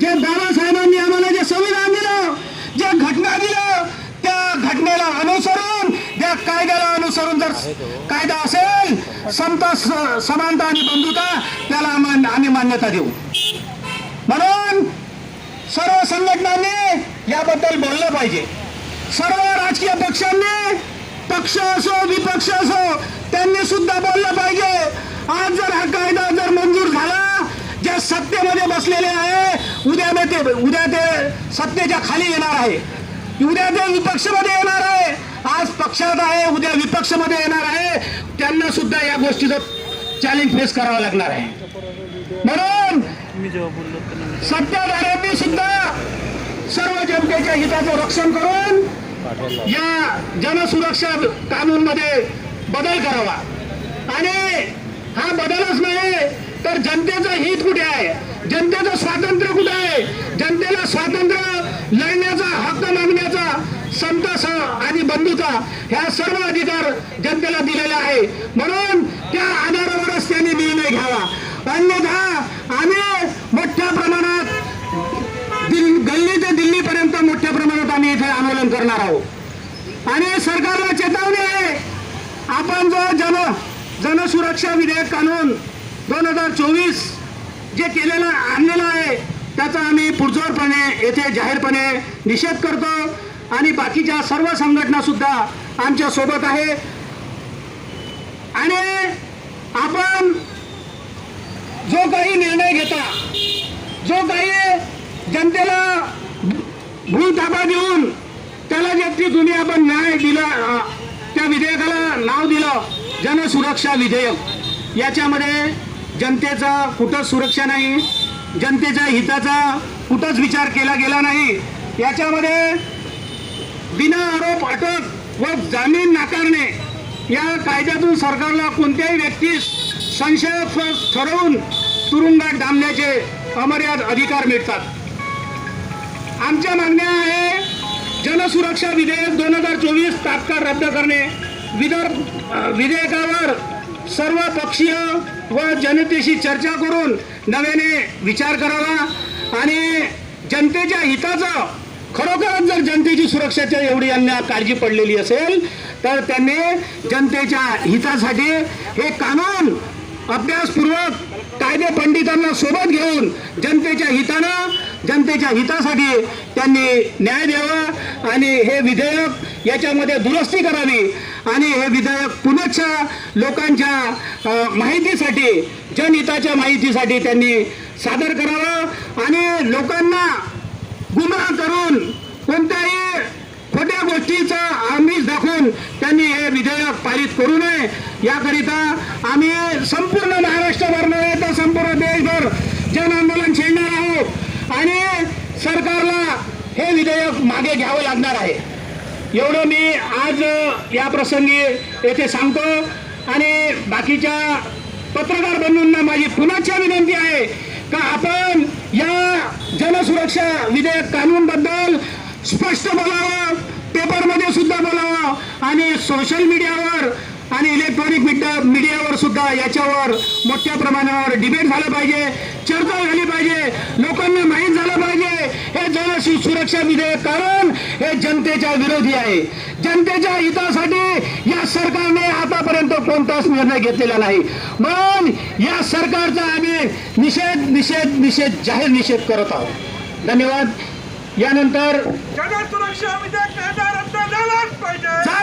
जे बाबासाहेबांनी आम्हाला जे संविधान दिलं जे घटना दिलं त्या घटनेला अनुसरून त्या कायद्याला अनुसरून जर कायदा असेल समता समानता आणि बंधुता त्याला आम्ही मान्यता देऊ. म्हणून सर्व संघटनांनी याबद्दल बोललं पाहिजे. सर्व राजकीय पक्षांनी पक्ष असो विपक्ष असो त्यांनी सुद्धा बोललं पाहिजे. आज जर हा कायदा जर मंजूर झाला जे सत्तेमध्ये बसलेले आहे उद्या ते उद्या ते सत्तेच्या खाली येणार आहे. उद्या ते विपक्षमध्ये येणार आहे. आज पक्षात आहे उद्या विपक्षमध्ये येणार आहे. त्यांना सुद्धा या गोष्टीचं चॅलेंज फेस करावं लागणार आहे. म्हणून सत्ताधाऱ्यांनी सुद्धा सर्व जनतेच्या हिताचं रक्षण करून या जनसुरक्षा कानून मध्ये बदल करावा. आणि हा बदलच नाही तर जनतेचं हित कुठे आहे? जनतेचं स्वातंत्र्य कुठं आहे? जनतेला स्वातंत्र्य लढण्याचा हक्क मागण्याचा समता आणि बंधूचा ह्या सर्व अधिकार जनतेला दिलेला आहे. म्हणून त्या आधारावरच त्यांनी निर्णय घ्यावा. अन्यथा आम्ही मोठ्या प्रमाणात गल्ली ते दिल्लीपर्यंत मोठ्या प्रमाणात आम्ही इथे आंदोलन करणार आहोत. आणि सरकारला चेतावणी आहे. आपण जो जन जनसुरक्षा विधेयक कानून दोन हजार चोवीस जे केलेलं आणलेलं आहे त्याचा आम्ही पुढजोरपणे येथे जाहीरपणे निषेध करतो. आणि बाकीच्या सर्व संघटना सुद्धा आमच्यासोबत आहे. आणि आपण जो काही निर्णय घेता जो काही जनतेला भूलथापा देऊन त्याला ज्याची ती तुम्ही आपण न्याय दिला त्या विधेयकाला नाव दिलं जनसुरक्षा विधेयक. याच्यामध्ये जनतेचा कुठंच सुरक्षा नाही जनतेच्या हिताचा कुठंच विचार केला गेला नाही. याच्यामध्ये बिना आरोप अटक व जामीन नाकारणे या कायद्यातून सरकारला कोणत्याही व्यक्तीस संशयास्पद ठरवून तुरुंगात डांबण्याचे अमर्याद अधिकार मिळतात. आमच्या मागण्या आहे जनसुरक्षा विधेयक दोन हजार चोवीस तात्काळ रद्द करणे. विदर्भ विधेयकावर सर्व पक्षीय व जनतेशी चर्चा करून नव्याने विचार करावा आणि जनतेच्या हिताचं खरोखरच जर जनतेची सुरक्षाच्या एवढी यांना काळजी पडलेली असेल तर त्यांनी जनतेच्या हितासाठी हे कानून अभ्यासपूर्वक कायदे पंडितांना सोबत घेऊन जनतेच्या हितानं जनतेच्या हितासाठी त्यांनी न्याय द्यावा आणि हे विधेयक याच्यामध्ये दुरुस्ती करावी आणि हे विधेयक पुनश्च लोकांच्या माहितीसाठी जनहिताच्या माहितीसाठी त्यांनी सादर करावं आणि लोकांना गुमराह करून कोणत्याही खोट्या गोष्टीचा आमिष त्यांनी हे विधेयक पारित करू नये. याकरिता आम्ही संपूर्ण महाराष्ट्रभर नव्हे तर संपूर्ण देशभर जन आंदोलन छेडणार आहोत. आणि सरकारला हे विधेयक मागे घ्यावं लागणार आहे. एवढं मी आज या प्रसंगी येथे सांगतो. आणि बाकीच्या पत्रकार बंधूंना माझी पुन्हा विनंती आहे का आपण या जनसुरक्षा विधेयक कानूनबद्दल स्पष्ट बोलावं? आणि सोशल मीडियावर आणि इलेक्ट्रॉनिक मीडियावर सुद्धा याच्यावर मोठ्या प्रमाणावर डिबेट झालं पाहिजे चर्चा झाली पाहिजे लोकांना माहीत झालं पाहिजे. हे जन सुरक्षा विधेयक कारण हे जनतेच्या विरोधी आहे. जनतेच्या हितासाठी या सरकारने आतापर्यंत कोणताच निर्णय घेतलेला नाही. म्हणून या सरकारचा आम्ही निषेध निषेध निषेध जाहीर निषेध करत आहोत. धन्यवाद. यानंतर जनसुरक्षा